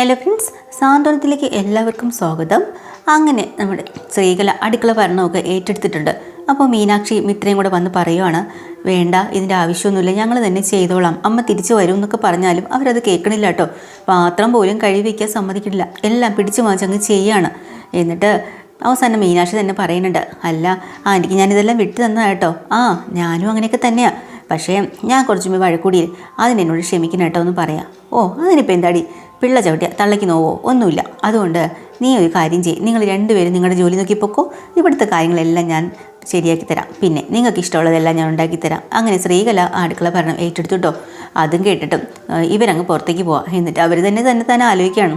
Hello friends സാന്ത്വനത്തിലേക്ക് എല്ലാവർക്കും സ്വാഗതം. അങ്ങനെ നമ്മുടെ സ്ത്രീകല അടുക്കള ഭരണമൊക്കെ ഏറ്റെടുത്തിട്ടുണ്ട്. അപ്പോൾ മീനാക്ഷി മിത്രയും കൂടെ വന്ന് പറയുവാണ് വേണ്ട ഇതിന്റെ ആവശ്യമൊന്നുമില്ല ഞങ്ങൾ തന്നെ ചെയ്തോളാം. അമ്മ തിരിച്ചു വരും എന്നൊക്കെ പറഞ്ഞാലും അവരത് കേൾക്കണില്ല കേട്ടോ. പാത്രം പോലും കഴുകിവയ്ക്കാൻ സമ്മതിക്കില്ല എല്ലാം പിടിച്ചു മാച്ചങ്ങ് ചെയ്യാണ്. എന്നിട്ട് അവസാനം മീനാക്ഷി തന്നെ പറയുന്നുണ്ട് അല്ല ആന്റിക്ക് ഞാനിതെല്ലാം വിട്ടു തന്നതാണ് കേട്ടോ. ആ ഞാനും അങ്ങനെയൊക്കെ തന്നെയാണ് പക്ഷേ ഞാൻ കുറച്ചും വഴക്കൂടിയിൽ വഴക്കൂടി അതിനെന്നോട് ക്ഷമിക്കണം കേട്ടോ എന്ന് പറയാം. ഓ അതിനിപ്പോൾ എന്താടി? പിള്ള ചവിട്ടിയ തള്ളയ്ക്ക് നോവോ ഒന്നുമില്ല. അതുകൊണ്ട് നീ ഒരു കാര്യം ചെയ്യും. നിങ്ങൾ രണ്ടുപേരും നിങ്ങളുടെ ജോലി നോക്കി പൊക്കോ. ഇവിടുത്തെ കാര്യങ്ങളെല്ലാം ഞാൻ ശരിയാക്കി തരാം. പിന്നെ നിങ്ങൾക്ക് ഇഷ്ടമുള്ളതെല്ലാം ഞാൻ ഉണ്ടാക്കി തരാം. അങ്ങനെ സ്ത്രീകല അടുക്കള ഭരണം ഏറ്റെടുത്തു കേട്ടോ അതും കേട്ടിട്ടും ഇവരങ്ങ് പുറത്തേക്ക് പോവാം. എന്നിട്ട് അവർ തന്നെ തന്നെ തന്നെ ആലോചിക്കുകയാണ്.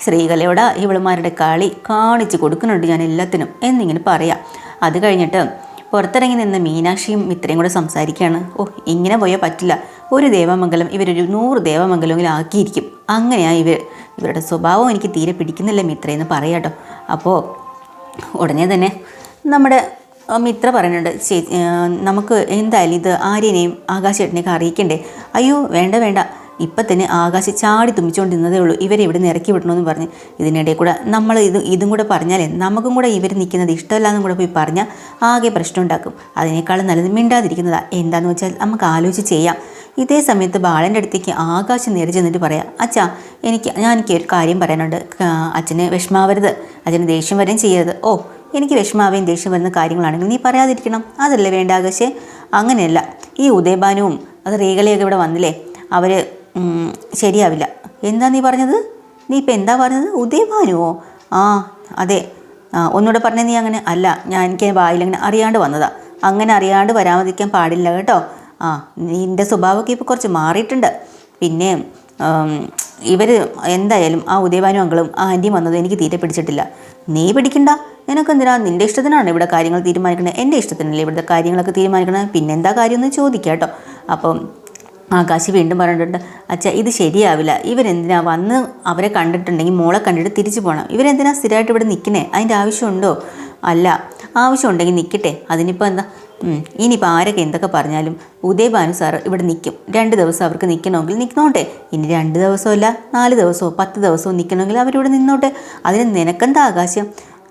സ്ത്രീകലയോട് ഇവളുമാരുടെ കളി കാണിച്ചു കൊടുക്കുന്നുണ്ട് ഞാൻ എല്ലാത്തിനും എന്നിങ്ങനെ പറയാം. അത് കഴിഞ്ഞിട്ട് പുറത്തിറങ്ങി നിന്ന് മീനാക്ഷിയും മിത്രയും കൂടെ സംസാരിക്കുകയാണ്. ഓ ഇങ്ങനെ പോയാൽ പറ്റില്ല. ഒരു ദേവമംഗലം ഇവരൊരു നൂറ് ദേവമംഗലമെങ്കിലും ആക്കിയിരിക്കും. അങ്ങനെയാണ് ഇവർ ഇവരുടെ സ്വഭാവം എനിക്ക് തീരെ പിടിക്കുന്നില്ല മിത്രയെന്ന് പറയാട്ടോ അപ്പോൾ ഉടനെ തന്നെ നമ്മുടെ മിത്ര പറയുന്നുണ്ട് ചേച്ചി നമുക്ക് എന്തായാലും ഇത് ആര്യനെയും ആകാശേട്ടനെയൊക്കെ അറിയിക്കണ്ടേ? അയ്യോ വേണ്ട വേണ്ട. ഇപ്പം തന്നെ ആകാശം ചാടി തുമ്മിച്ചുകൊണ്ടിരുന്നതേ ഉള്ളൂ. ഇവരെ ഇവിടെ നിന്ന് ഇറക്കി വിടണമെന്ന് പറഞ്ഞ് ഇതിനിടയിൽ കൂടെ നമ്മൾ ഇത് ഇതും കൂടെ പറഞ്ഞാൽ നമുക്കും കൂടെ ഇവർ നിൽക്കുന്നത് ഇഷ്ടമല്ലാന്നും കൂടെ പോയി പറഞ്ഞാൽ ആകെ പ്രശ്നം ഉണ്ടാക്കും അതിനേക്കാളും നല്ലത് മിണ്ടാതിരിക്കുന്നതാ. എന്താണെന്ന് വെച്ചാൽ നമുക്ക് ആലോചിച്ച് ചെയ്യാം. ഇതേ സമയത്ത് ബാലന്റെ അടുത്തേക്ക് ആകാശം നേരെ ചെന്നിട്ട് പറയാം അച്ഛാ എനിക്ക് ഞാൻ എനിക്ക് ഒരു കാര്യം പറയാനുണ്ട്. അച്ഛന് വിഷമാവരുത്. അച്ഛന് ദേഷ്യം വരെയും ചെയ്യരുത്. ഓ എനിക്ക് വിഷമാവുകയും ദേഷ്യം വരുന്ന കാര്യങ്ങളാണെങ്കിൽ നീ പറയാതിരിക്കണം. അതല്ലേ വേണ്ട ആകാശേ? അങ്ങനെയല്ല. ഈ ഉദയഭാനുവും അത് റീഗലയൊക്കെ ഇവിടെ വന്നില്ലേ? അവർ ശരിയാവില്ല. എന്താ നീ പറഞ്ഞത്? നീ ഇപ്പം എന്താ പറഞ്ഞത്? ഉദയഭാനുവോ ആ അതെ. ഒന്നുകൂടെ പറഞ്ഞേ നീ അങ്ങനെ അല്ല. ഞാൻ എനിക്ക് വായിലങ്ങനെ അറിയാണ്ട് വന്നതാ. അങ്ങനെ അറിയാണ്ട് വരാതിരിക്കാൻ പാടില്ല കേട്ടോ. ആ നിന്റെ സ്വഭാവമൊക്കെ ഇപ്പോൾ കുറച്ച് മാറിയിട്ടുണ്ട്. പിന്നെ ഇവർ എന്തായാലും ആ ഉദയവാനും അങ്കളും ആ ആന്റിയും വന്നത് എനിക്ക് തീരെ പിടിച്ചിട്ടില്ല. നീ പിടിക്കണ്ട. നിനക്ക് എന്തിനാ? നിന്റെ ഇഷ്ടത്തിനാണ് ഇവിടെ കാര്യങ്ങൾ തീരുമാനിക്കുന്നത് എന്റെ ഇഷ്ടത്തിനല്ലേ ഇവിടുത്തെ കാര്യങ്ങളൊക്കെ തീരുമാനിക്കണത് പിന്നെന്താ കാര്യമൊന്നും ചോദിക്കാം കേട്ടോ. അപ്പം ആകാശ് വീണ്ടും പറഞ്ഞിട്ടുണ്ട് അച്ഛാ ഇത് ശരിയാവില്ല. ഇവരെന്തിനാ വന്ന് അവരെ കണ്ടിട്ടുണ്ടെങ്കിൽ മോളെ കണ്ടിട്ട് തിരിച്ചു പോകണം ഇവരെന്തിനാ സ്ഥിരമായിട്ട് ഇവിടെ നിൽക്കണേ? അതിന്റെ ആവശ്യമുണ്ടോ? അല്ല ആവശ്യമുണ്ടെങ്കിൽ നിൽക്കട്ടെ. അതിനിപ്പോൾ എന്താ? ഇനിയിപ്പോൾ ആരൊക്കെ എന്തൊക്കെ പറഞ്ഞാലും ഉദയഭാനു സാറ് ഇവിടെ നിൽക്കും. രണ്ട് ദിവസം അവർക്ക് നിൽക്കണമെങ്കിൽ നിൽക്കണോട്ടെ? ഇനി രണ്ട് ദിവസമല്ല നാല് ദിവസമോ പത്ത് ദിവസമോ നിൽക്കണമെങ്കിൽ അവരിവിടെ നിന്നോട്ടെ? അതിന് നിനക്കെന്താ ആകാശം?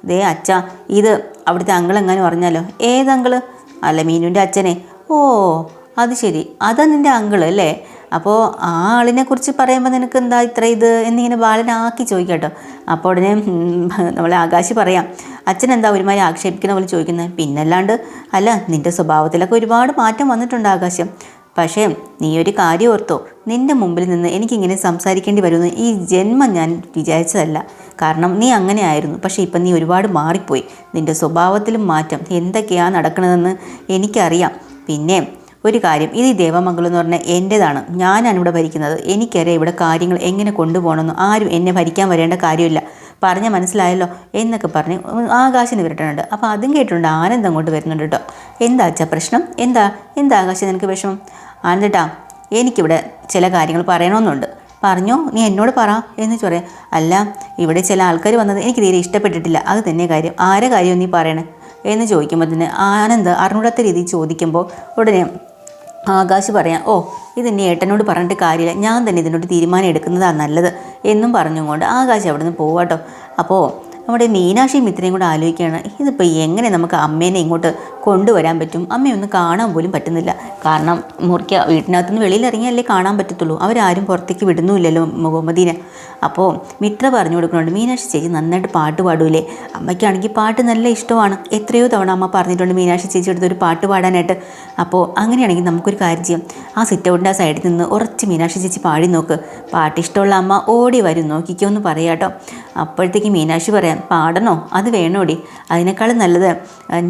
ദേ അച്ഛ ഇത് അവിടുത്തെ അങ്കിളെങ്ങാനും പറഞ്ഞാലോ? ഏതങ്കിൾ അല്ല മീനുവിന്റെ അച്ഛനെ. ഓ അത് ശരി. അതാ നിന്റെ അങ്കിൾ അല്ലേ? അപ്പോൾ ആ ആളിനെ കുറിച്ച് പറയുമ്പോൾ നിനക്ക് എന്താ ഇത്ര ഇത് എന്നിങ്ങനെ ബാലനാക്കി ചോദിക്കട്ടോ. അപ്പോൾ ഉടനെ നമ്മളെ ആകാശി പറയാം അച്ഛൻ എന്താ ഒരുമാതിരി ആക്ഷേപിക്കുന്ന പോലെ ചോദിക്കുന്നത് പിന്നല്ലാണ്ട് അല്ല നിന്റെ സ്വഭാവത്തിലൊക്കെ ഒരുപാട് മാറ്റം വന്നിട്ടുണ്ട് ആകാശം. പക്ഷേ നീ ഒരു കാര്യം ഓർത്തോ. നിന്റെ മുമ്പിൽ നിന്ന് എനിക്കിങ്ങനെ സംസാരിക്കേണ്ടി വരുമെന്ന് ഈ ജന്മം ഞാൻ വിചാരിച്ചതല്ല. കാരണം നീ അങ്ങനെ ആയിരുന്നു പക്ഷേ ഇപ്പം നീ ഒരുപാട് മാറിപ്പോയി. നിന്റെ സ്വഭാവത്തിലും മാറ്റം. എന്തൊക്കെയാണ് നടക്കണതെന്ന് എനിക്കറിയാം. പിന്നെ ഒരു കാര്യം ഇത് ഈ ദേവമംഗലം എന്ന് പറഞ്ഞാൽ എന്റേതാണ് ഞാനാണ് ഇവിടെ ഭരിക്കുന്നത്. എനിക്കറിയാം ഇവിടെ കാര്യങ്ങൾ എങ്ങനെ കൊണ്ടുപോകണമെന്ന്. ആരും എന്നെ ഭരിക്കാൻ വരേണ്ട കാര്യമില്ല. പറഞ്ഞ മനസ്സിലായല്ലോ എന്നൊക്കെ പറഞ്ഞ് ആകാശിന് വരട്ടുണ്ട് അപ്പോൾ അതും കേട്ടിട്ടുണ്ട്. ആനന്ദം കൊണ്ട് വരുന്നുണ്ട് കേട്ടോ. എന്താ അച്ഛാ പ്രശ്നം? എന്താ? എന്താ ആകാശം നിനക്ക് വിഷമം? ആനന്ദേട്ടാ എനിക്കിവിടെ ചില കാര്യങ്ങൾ പറയണമെന്നുണ്ട്. പറഞ്ഞോ? നീ എന്നോട് പറ എന്ന് പറയാം അല്ല ഇവിടെ ചില ആൾക്കാർ വന്നത് എനിക്ക് തീരെ ഇഷ്ടപ്പെട്ടിട്ടില്ല. അത് തന്നെ കാര്യം. ആരെ കാര്യം നീ പറയണേ? എന്ന് ചോദിക്കുമ്പോൾ തന്നെ ആനന്ദ് അറിഞ്ഞൂടാത്ത രീതിയിൽ ചോദിക്കുമ്പോൾ ഉടനെ ആകാശ് പറയാം ഓ ഇത് ഇനി ഏട്ടനോട് പറഞ്ഞിട്ട് കാര്യമില്ല ഞാൻ തന്നെ ഇതിനോട് തീരുമാനം എടുക്കുന്നതാണ് നല്ലത് എന്നും പറഞ്ഞുകൊണ്ട് ആകാശ് അവിടെ നിന്ന് പോവാട്ടോ. അപ്പോൾ നമ്മുടെ മീനാക്ഷിയും ഇത്രയും കൂടെ ആലോചിക്കുകയാണ് ഇതിപ്പോൾ എങ്ങനെ നമുക്ക് അമ്മേനെ ഇങ്ങോട്ട് കൊണ്ടുവരാൻ പറ്റും. അമ്മയൊന്നും കാണാൻ പോലും പറ്റുന്നില്ല. കാരണം മുറിക്ക വീട്ടിനകത്ത് നിന്ന് വെളിയിൽ ഇറങ്ങിയല്ലേ കാണാൻ പറ്റത്തുള്ളൂ. അവരാരും പുറത്തേക്ക് വിടുന്നുമില്ലല്ലോ മുഹമ്മദീനെ അപ്പോൾ മിത്ര പറഞ്ഞു കൊടുക്കുന്നുണ്ട് മീനാക്ഷി ചേച്ചി നന്നായിട്ട് പാട്ട് പാടൂലേ? അമ്മയ്ക്കാണെങ്കിൽ പാട്ട് നല്ല ഇഷ്ടമാണ്. എത്രയോ തവണ അമ്മ പറഞ്ഞിട്ടുണ്ട് മീനാക്ഷി ചേച്ചി എടുത്ത് ഒരു പാട്ട് പാടാനായിട്ട്. അപ്പോൾ അങ്ങനെയാണെങ്കിൽ നമുക്കൊരു കാര്യം ചെയ്യാം. ആ സിറ്റ് ഔട്ടിന്റെ ആ സൈഡിൽ നിന്ന് ഉറച്ച് മീനാക്ഷി ചേച്ചി പാടി നോക്ക്. പാട്ട് ഇഷ്ടമുള്ള അമ്മ ഓടി വരും. നോക്കിക്കോ എന്ന് പറയാട്ടോ അപ്പോഴത്തേക്ക് മീനാക്ഷി പറയാം പാടണോ? അത് വേണോടി. അതിനേക്കാളും നല്ലത്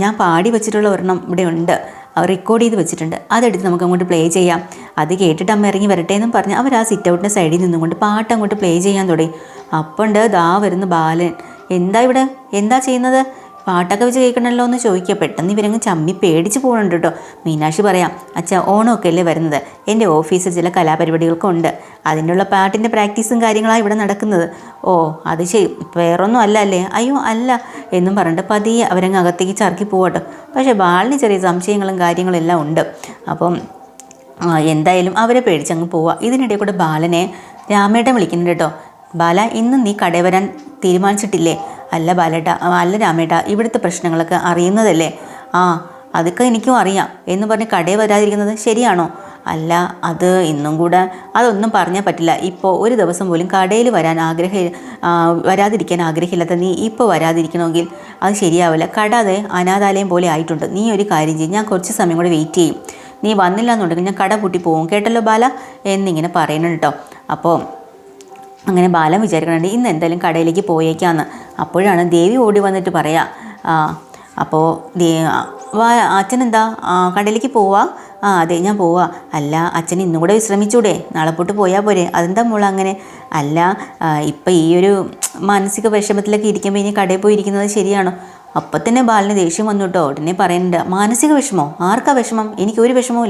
ഞാൻ പാടി വെച്ചിട്ടുള്ള ഒരെണ്ണം ഇവിടെ ഉണ്ട് റെക്കോർഡ് ചെയ്ത് വെച്ചിട്ടുണ്ട്. അതെടുത്ത് നമുക്ക് അങ്ങോട്ട് പ്ലേ ചെയ്യാം. അത് കേട്ടിട്ട് അമ്മ ഇറങ്ങി വരട്ടെ എന്നും പറഞ്ഞ് അവർ ആ സിറ്റ് ഔട്ടിന്റെ സൈഡിൽ നിന്നുകൊണ്ട് പാട്ട് അങ്ങോട്ട് പ്ലേ ചെയ്യാൻ തുടങ്ങി. അപ്പണ്ട് ദാ വരുന്ന ബാലൻ. എന്താ ഇവിടെ? എന്താ ചെയ്യുന്നത്? പാട്ടൊക്കെ വെച്ച് കേൾക്കണമല്ലോ എന്ന് ചോദിക്കുക. പെട്ടെന്ന് ഇവരങ്ങ് ചമ്മി പേടിച്ച് പോകണുണ്ട് കേട്ടോ. മീനാക്ഷി പറയാം അച്ഛാ ഓണമൊക്കെ അല്ലേ വരുന്നത്? എന്റെ ഓഫീസിൽ ചില കലാപരിപാടികളൊക്കെ ഉണ്ട്. അതിനുള്ള പാട്ടിന്റെ പ്രാക്ടീസും കാര്യങ്ങളാണ് ഇവിടെ നടക്കുന്നത്. ഓ അത് ശരി. വേറൊന്നും അല്ല അല്ലേ? അയ്യോ അല്ല. എന്നും പറഞ്ഞിട്ട് പതിയെ അവരങ്ങ് അകത്തേക്ക് ചർക്കി പോകട്ടോ പക്ഷേ ബാലിന് ചെറിയ സംശയങ്ങളും കാര്യങ്ങളും എല്ലാം ഉണ്ട്. അപ്പം എന്തായാലും അവരെ പേടിച്ചങ്ങ് പോവുക ഇതിനിടെ കൂടെ ബാലനെ രാമേട്ടൻ വിളിക്കുന്നുണ്ട് കേട്ടോ. ബാല ഇന്ന് നീ കടയിൽ വരാൻ തീരുമാനിച്ചിട്ടില്ലേ? അല്ല ബാലേട്ട അല്ല രാമേട്ട ഇവിടുത്തെ പ്രശ്നങ്ങളൊക്കെ അറിയുന്നതല്ലേ? ആ അതൊക്കെ എനിക്കും അറിയാം എന്ന് പറഞ്ഞ് കടയിൽ വരാതിരിക്കുന്നത് ശരിയാണോ? അല്ല അത് ഇന്നും കൂടെ അതൊന്നും പറഞ്ഞാൽ പറ്റില്ല. ഇപ്പോൾ ഒരു ദിവസം പോലും കടയിൽ വരാൻ ആഗ്രഹ വരാതിരിക്കാൻ ആഗ്രഹമില്ലാത്ത നീ ഇപ്പോൾ വരാതിരിക്കണമെങ്കിൽ അത് ശരിയാവില്ല. കട അത് അനാഥാലയം പോലെ ആയിട്ടുണ്ട്. നീ ഒരു കാര്യം ചെയ്യും. ഞാൻ കുറച്ച് സമയം കൂടെ വെയിറ്റ് ചെയ്യും. നീ വന്നില്ല എന്നുണ്ടെങ്കിൽ ഞാൻ കട പൂട്ടി പോകും കേട്ടല്ലോ ബാല? എന്നിങ്ങനെ പറയുന്നുണ്ട് കേട്ടോ അപ്പോൾ അങ്ങനെ ബാലം വിചാരിക്കണുണ്ട് ഇന്ന് എന്തായാലും കടയിലേക്ക് പോയേക്കാന്ന്. അപ്പോഴാണ് ദേവി ഓടി വന്നിട്ട് പറയാ അപ്പോൾ അച്ഛൻ എന്താ കടയിലേക്ക് പോവാ? ആ അതെ ഞാൻ പോവാ. അല്ല അച്ഛൻ ഇന്നും കൂടെ വിശ്രമിച്ചൂടെ. നാളെ പോട്ട് പോയാൽ പോരെ. അതെന്താ മോൾ അങ്ങനെ? അല്ല ഇപ്പം ഈ ഒരു മാനസിക വിഷമത്തിലൊക്കെ ഇരിക്കുമ്പോൾ ഇനി കടയിൽ പോയി ഇരിക്കുന്നത് ശരിയാണോ? അപ്പം തന്നെ ബാലിന് ദേഷ്യം വന്നു കേട്ടോ. ഉടനെ പറയുന്നുണ്ട് മാനസിക വിഷമോ? ആർക്കാ വിഷമം? എനിക്ക് ഒരു വിഷമവും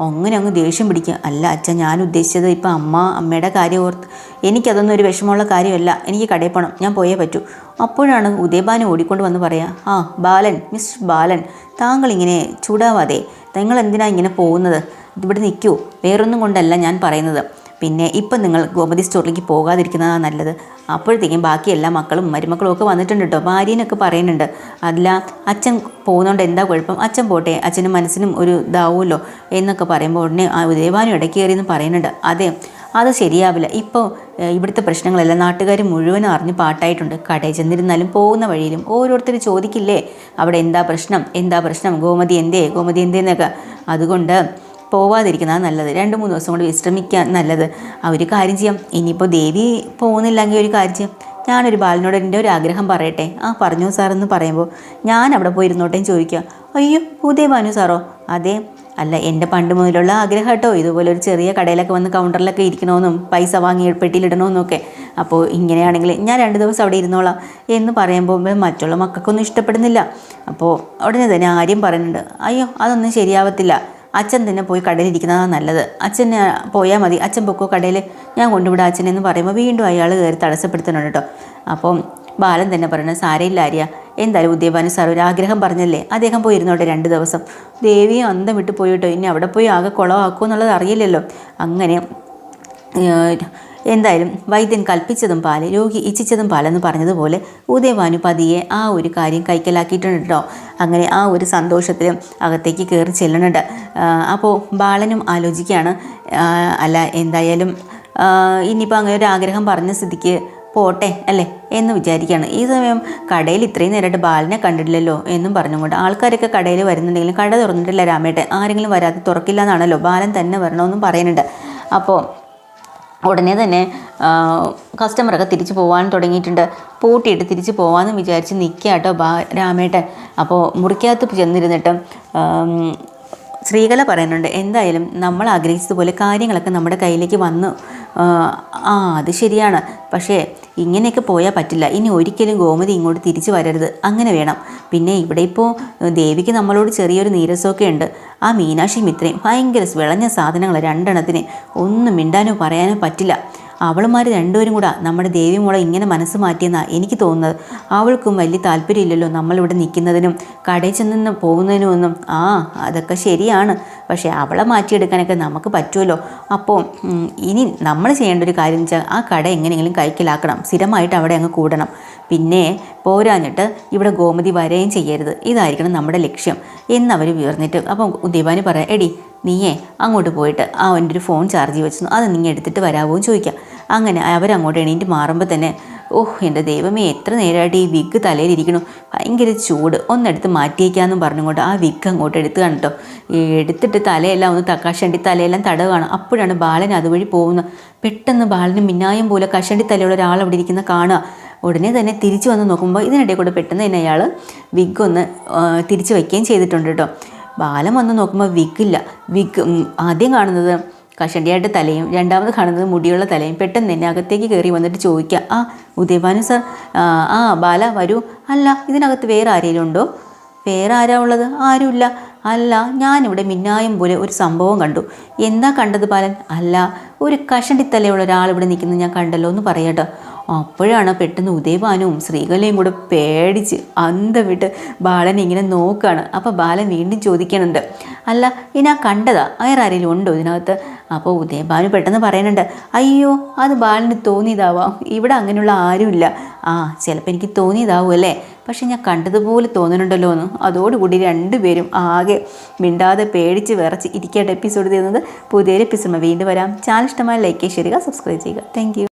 അങ്ങനെ അങ്ങ് ദേഷ്യം പിടിക്കുക. അല്ല അച്ഛൻ ഞാൻ ഉദ്ദേശിച്ചത് ഇപ്പം അമ്മ അമ്മയുടെ കാര്യം ഓർത്ത് എനിക്കതൊന്നും ഒരു വിഷമമുള്ള കാര്യമല്ല. എനിക്ക് കടയിൽ പോകണം ഞാൻ പോയേ പറ്റൂ. അപ്പോഴാണ് ഉദയബാനു ഓടിക്കൊണ്ട് വന്ന് പറയാ ആ ബാലൻ മിസ് ബാലൻ താങ്കൾ ഇങ്ങനെ ചൂടാവാതെ നിങ്ങൾ എന്തിനാ ഇങ്ങനെ പോകുന്നത്? ഇവിടെ നിൽക്കൂ. വേറൊന്നും കൊണ്ടല്ല ഞാൻ പറയുന്നത്. പിന്നെ ഇപ്പം നിങ്ങൾ ഗോമതി സ്റ്റോറിലേക്ക് പോകാതിരിക്കുന്നതാണ് നല്ലത്. അപ്പോഴത്തേക്കും ബാക്കി എല്ലാ മക്കളും മരുമക്കളും ഒക്കെ വന്നിട്ടുണ്ട് കേട്ടോ ഭാര്യനൊക്കെ പറയുന്നുണ്ട്. അല്ല അച്ഛൻ പോകുന്നതുകൊണ്ട് എന്താ കുഴപ്പം? അച്ഛൻ പോട്ടെ അച്ഛനും മനസ്സിനും ഒരു ഇതാവുമല്ലോ എന്നൊക്കെ പറയുമ്പോൾ ഉടനെ ആ ഉദയവാനും ഇടയ്ക്ക് കയറിയെന്ന് പറയുന്നുണ്ട്. അതെ അത് ശരിയാവില്ല. ഇപ്പോൾ ഇവിടുത്തെ പ്രശ്നങ്ങളെല്ലാം നാട്ടുകാർ മുഴുവനും അറിഞ്ഞ് പാട്ടായിട്ടുണ്ട്. കടയിൽ ചെന്നിരുന്നാലും പോകുന്ന വഴിയിലും ഓരോരുത്തർ ചോദിക്കില്ലേ? അവിടെ എന്താ പ്രശ്നം? എന്താ പ്രശ്നം? ഗോമതി എന്തേ? ഗോമതി എന്തേന്നൊക്കെ. അതുകൊണ്ട് പോവാതിരിക്കുന്നതാണ് നല്ലത്. രണ്ട് മൂന്ന് ദിവസം കൊണ്ട് വിശ്രമിക്കാൻ നല്ലത്. ആ ഒരു കാര്യം ചെയ്യാം. ഇനിയിപ്പോൾ ദേവി പോകുന്നില്ലെങ്കിൽ ഒരു കാര്യം ചെയ്യാം. ഞാനൊരു ബാലനോട് എന്റെ ഒരു ആഗ്രഹം പറയട്ടെ. ആ പറഞ്ഞു സാറെന്ന് പറയുമ്പോൾ ഞാൻ അവിടെ പോയിരുന്നോട്ടേന്ന് ചോദിക്കുക. അയ്യോ ഉദയ ഭാനു സാറോ. അതെ. അല്ല എന്റെ പണ്ട് മുതലുള്ള ആഗ്രഹം കേട്ടോ. ഇതുപോലെ ഒരു ചെറിയ കടയിലൊക്കെ വന്ന് കൗണ്ടറിലൊക്കെ ഇരിക്കണമെന്നും പൈസ വാങ്ങി പെട്ടിയിലിടണമെന്നൊക്കെ അപ്പോൾ ഇങ്ങനെയാണെങ്കിൽ ഞാൻ രണ്ട് ദിവസം അവിടെ ഇരുന്നോളാം എന്ന് പറയുമ്പോൾ മറ്റുള്ള മക്കൾക്കൊന്നും ഇഷ്ടപ്പെടുന്നില്ല. അപ്പോൾ ഉടനെ തന്നെ ആര്യം പറയുന്നുണ്ട്. അയ്യോ അതൊന്നും ശരിയാവത്തില്ല. അച്ഛൻ തന്നെ പോയി കടയിലിരിക്കുന്നതാണ് നല്ലത്. അച്ഛൻ പോയാൽ മതി. അച്ഛൻ പൊക്കോ കടയിൽ ഞാൻ കൊണ്ടുവിടാം അച്ഛനെന്ന് പറയുമ്പോൾ വീണ്ടും അയാൾ കയറി തടസ്സപ്പെടുത്തുന്നുണ്ട് കേട്ടോ. അപ്പം ബാലൻ തന്നെ പറയുന്നത് സാരയില്ല ആര്യ. എന്തായാലും ഉദയഭാനു സാർ ഒരു ആഗ്രഹം പറഞ്ഞല്ലേ? അദ്ദേഹം പോയി പോയിരുന്നോട്ടെ രണ്ട് ദിവസം. ദേവിയെ അന്തം വിട്ട് പോയിട്ടോ ഇനി അവിടെ പോയി ആകെ കുളമാക്കുമോ എന്നുള്ളത് അറിയില്ലല്ലോ. അങ്ങനെ എന്തായാലും വൈദ്യൻ കൽപ്പിച്ചതും പാൽ രോഗി ഇച്ഛിച്ചതും പാലെന്ന് പറഞ്ഞതുപോലെ ഉദയവാനു പതിയെ ആ ഒരു കാര്യം കൈക്കലാക്കിയിട്ടുണ്ട് കേട്ടോ അങ്ങനെ ആ ഒരു സന്തോഷത്തിൽ അകത്തേക്ക് കയറി ചെല്ലുന്നുണ്ട് അപ്പോൾ ബാലനും ആലോചിക്കുകയാണ്. അല്ല എന്തായാലും ഇനിയിപ്പോൾ അങ്ങനെ ഒരു ആഗ്രഹം പറഞ്ഞ സ്ഥിതിക്ക് പോട്ടെ അല്ലേ എന്ന് വിചാരിക്കുകയാണ്. ഈ സമയം കടയിൽ ഇത്രയും നേരമായിട്ട് ബാലിനെ കണ്ടിട്ടില്ലല്ലോ എന്നും പറഞ്ഞുകൊണ്ട് ആൾക്കാരൊക്കെ കടയിൽ വരുന്നുണ്ടെങ്കിലും കട തുറന്നിട്ടില്ല രാമേട്ടെ ആരെങ്കിലും വരാതെ തുറക്കില്ല എന്നാണല്ലോ ബാലൻ തന്നെ വരണമെന്നും പറയുന്നുണ്ട്. അപ്പോൾ ഉടനെ തന്നെ കസ്റ്റമറൊക്കെ തിരിച്ചു പോകാൻ തുടങ്ങിയിട്ടുണ്ട്. പൂട്ടിയിട്ട് തിരിച്ചു പോകാമെന്ന് വിചാരിച്ച് നിൽക്കുക കേട്ടോ ബാ രാമേട്ടൻ. അപ്പോൾ മുറിക്കകത്ത് ചെന്നിരുന്നിട്ട് ശ്രീകല പറയുന്നുണ്ട് എന്തായാലും നമ്മൾ ആഗ്രഹിച്ചതുപോലെ കാര്യങ്ങളൊക്കെ നമ്മുടെ കയ്യിലേക്ക് വന്നു. ആ, അത് ശരിയാണ്. പക്ഷേ ഇങ്ങനെയൊക്കെ പോയാൽ പറ്റില്ല. ഇനി ഒരിക്കലും ഗോമതി ഇങ്ങോട്ട് തിരിച്ചു വരരുത്. അങ്ങനെ വേണം. പിന്നെ ഇവിടെ ഇപ്പോൾ ദേവിക്ക് നമ്മളോട് ചെറിയൊരു നീരസമൊക്കെ ഉണ്ട്. ആ മീനാക്ഷി മിത്രയും ഭയങ്കര വിളഞ്ഞ സാധനങ്ങൾ രണ്ടെണ്ണത്തിന്. ഒന്നും മിണ്ടാനോ പറയാനോ പറ്റില്ല. അവളുമാർ രണ്ടുപേരും കൂടെ നമ്മുടെ ദേവി മോളെ ഇങ്ങനെ മനസ്സ് മാറ്റിയെന്നാണ് എനിക്ക് തോന്നുന്നത്. അവൾക്കും വലിയ താല്പര്യമില്ലല്ലോ നമ്മളിവിടെ നിൽക്കുന്നതിനും കടയിൽ ചെന്ന് പോകുന്നതിനും ഒന്നും. ആ അതൊക്കെ ശരിയാണ്. പക്ഷേ അവളെ മാറ്റിയെടുക്കാനൊക്കെ നമുക്ക് പറ്റുമല്ലോ. അപ്പോൾ ഇനി നമ്മൾ ചെയ്യേണ്ട ഒരു കാര്യം വെച്ചാൽ ആ കട എങ്ങനെയെങ്കിലും കൈക്കലാക്കണം. സ്ഥിരമായിട്ട് അവിടെ അങ്ങ് കൂടണം. പിന്നെ പോരാഞ്ഞിട്ട് ഇവിടെ ഗോമതി വരെയും ചെയ്യരുത്. ഇതായിരിക്കണം നമ്മുടെ ലക്ഷ്യം. എന്നവർ വിവർന്നിട്ട് അപ്പം ദീപാനി പറയാം എടി നീയേ അങ്ങോട്ട് പോയിട്ട് ആ എന്റെ ഒരു ഫോൺ ചാർജ് വെച്ചു അത് നീ എടുത്തിട്ട് വരാമോ എന്ന് ചോദിക്കാം. അങ്ങനെ അവരങ്ങോട്ട് എണീറ്റ് മാറുമ്പോൾ തന്നെ ഓഹ് എന്റെ ദൈവമേ എത്ര നേരമായിട്ട് ഈ വിഗ് തലയിലിരിക്കണു. ഭയങ്കര ചൂട്. ഒന്നെടുത്ത് മാറ്റിയേക്കാന്നും പറഞ്ഞുകൊണ്ട് ആ വിഗ് അങ്ങോട്ട് എടുത്ത് കണ്ടോ. എടുത്തിട്ട് തലയെല്ലാം ഒന്ന് കഷണ്ടി തലയെല്ലാം തടവാണ്. അപ്പോഴാണ് ബാലൻ അതുവഴി പോകുന്നത്. പെട്ടെന്ന് ബാലന് മിന്നായം പോലെ കഷണ്ടി തലയുള്ള ഒരാൾ അവിടെ ഇരിക്കുന്ന കാണുക. ഉടനെ തന്നെ തിരിച്ചു വന്ന് നോക്കുമ്പോൾ ഇതിനിടയിൽ കൂടെ പെട്ടെന്ന് തന്നെ അയാൾ വിഗ് ഒന്ന് തിരിച്ചു തിരിച്ച് വയ്ക്കുകയും ചെയ്തിട്ടുണ്ട് കേട്ടോ. ബാലൻ വന്ന് നോക്കുമ്പോൾ വിഗ് ഇല്ല. വിഗ് ആദ്യം കാണുന്നത് കഷണ്ടിയായിട്ട് തലയും രണ്ടാമത് കാണുന്നത് മുടിയുള്ള തലയും. പെട്ടെന്ന് തന്നെ അകത്തേക്ക് കയറി വന്നിട്ട് ചോദിക്കുക ആ ഉദയഭാനു സർ ആ, ബാല വരൂ. അല്ല ഇതിനകത്ത് വേറെ ആരെങ്കിലും ഉണ്ടോ വേറെ ആരാ ഉള്ളത്? ആരുമില്ല. അല്ല ഞാനിവിടെ മിന്നായം പോലെ ഒരു സംഭവം കണ്ടു. എന്താ കണ്ടത് ബാലൻ? അല്ല ഒരു കഷണ്ടിത്തലയുള്ള ഒരാൾ ഇവിടെ നിൽക്കുന്നത് ഞാൻ കണ്ടല്ലോ എന്ന് പറയട്ടോ. അപ്പോഴാണ് പെട്ടെന്ന് ഉദയവാനും ശ്രീകലയും കൂടെ പേടിച്ച് അന്ത വിട്ട് ബാലൻ ഇങ്ങനെ നോക്കുകയാണ് അപ്പോൾ ബാലൻ വീണ്ടും ചോദിക്കണുണ്ട് അല്ല ഇനി ആ കണ്ടതാ? വേറെ ആരെങ്കിലും ഉണ്ടോ ഇതിനകത്ത്? അപ്പോൾ ഉദയഭാനു പെട്ടെന്ന് പറയുന്നുണ്ട് അയ്യോ അത് ബാലന് തോന്നിയതാവാം. ഇവിടെ അങ്ങനെയുള്ള ആരുമില്ല ആ ചിലപ്പോൾ എനിക്ക് തോന്നിയതാവും അല്ലേ? പക്ഷെ ഞാൻ കണ്ടതുപോലെ തോന്നുന്നുണ്ടല്ലോ എന്ന്. അതോടുകൂടി രണ്ടുപേരും ആകെ മിണ്ടാതെ പേടിച്ച് വിറച്ച് ഇരിക്കേണ്ട എപ്പിസോഡ് തരുന്നത് പുതിയൊരു എപ്പിസോഡ് വീണ്ടും വരാം. ചാനൽ ഇഷ്ടമായ ലൈക്ക് ചെയ്യുക സബ്സ്ക്രൈബ് ചെയ്യുക. താങ്ക്